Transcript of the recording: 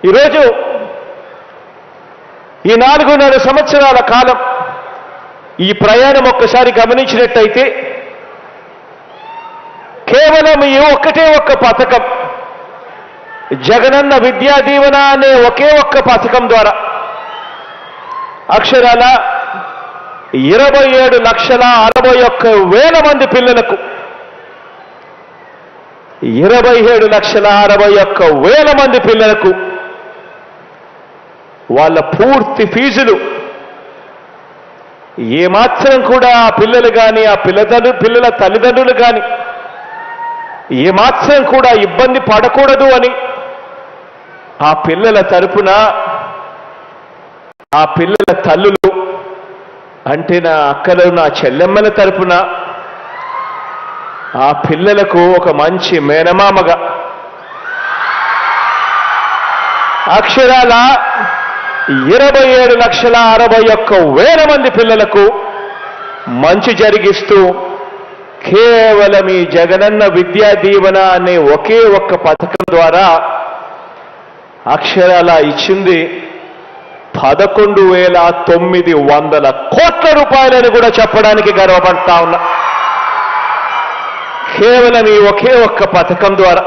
ఈరోజు ఈ నాలుగున్నర సంవత్సరాల కాలం ఈ ప్రయాణం ఒక్కసారి గమనించినట్టయితే కేవలం ఈ ఒక్కటే ఒక్క పథకం జగనన్న విద్యా దీవెన అనే ఒకే ఒక్క పథకం ద్వారా అక్షరాల ఇరవై ఏడు లక్షల అరవై ఒక్క వేల మంది పిల్లలకు ఇరవై ఏడు లక్షల అరవై ఒక్క వేల మంది పిల్లలకు వాళ్ళ పూర్తి ఫీజులు. ఏమాత్రం కూడా ఆ పిల్లలు కానీ ఆ పిల్లలు పిల్లల తల్లిదండ్రులు కానీ ఏమాత్రం కూడా ఇబ్బంది పడకూడదు అని ఆ పిల్లల తరపున ఆ పిల్లల తల్లులు అంటే నా అక్కలు నా చెల్లెమ్మల తరపున ఆ పిల్లలకు ఒక మంచి మేనమామగా. అక్షరాల ఇరవై ఏడు లక్షల అరవై ఒక్క వేల మంది పిల్లలకు మంచి జరిగిస్తూ కేవలం ఈ జగనన్న విద్యా దీవెన అనే ఒకే ఒక్క పథకం ద్వారా అక్షరాల ఇచ్చింది పదకొండు వేల తొమ్మిది వందల కోట్ల రూపాయలని కూడా చెప్పడానికి గర్వపడతా ఉన్నా. కేవలం ఈ ఒకే ఒక్క పథకం ద్వారా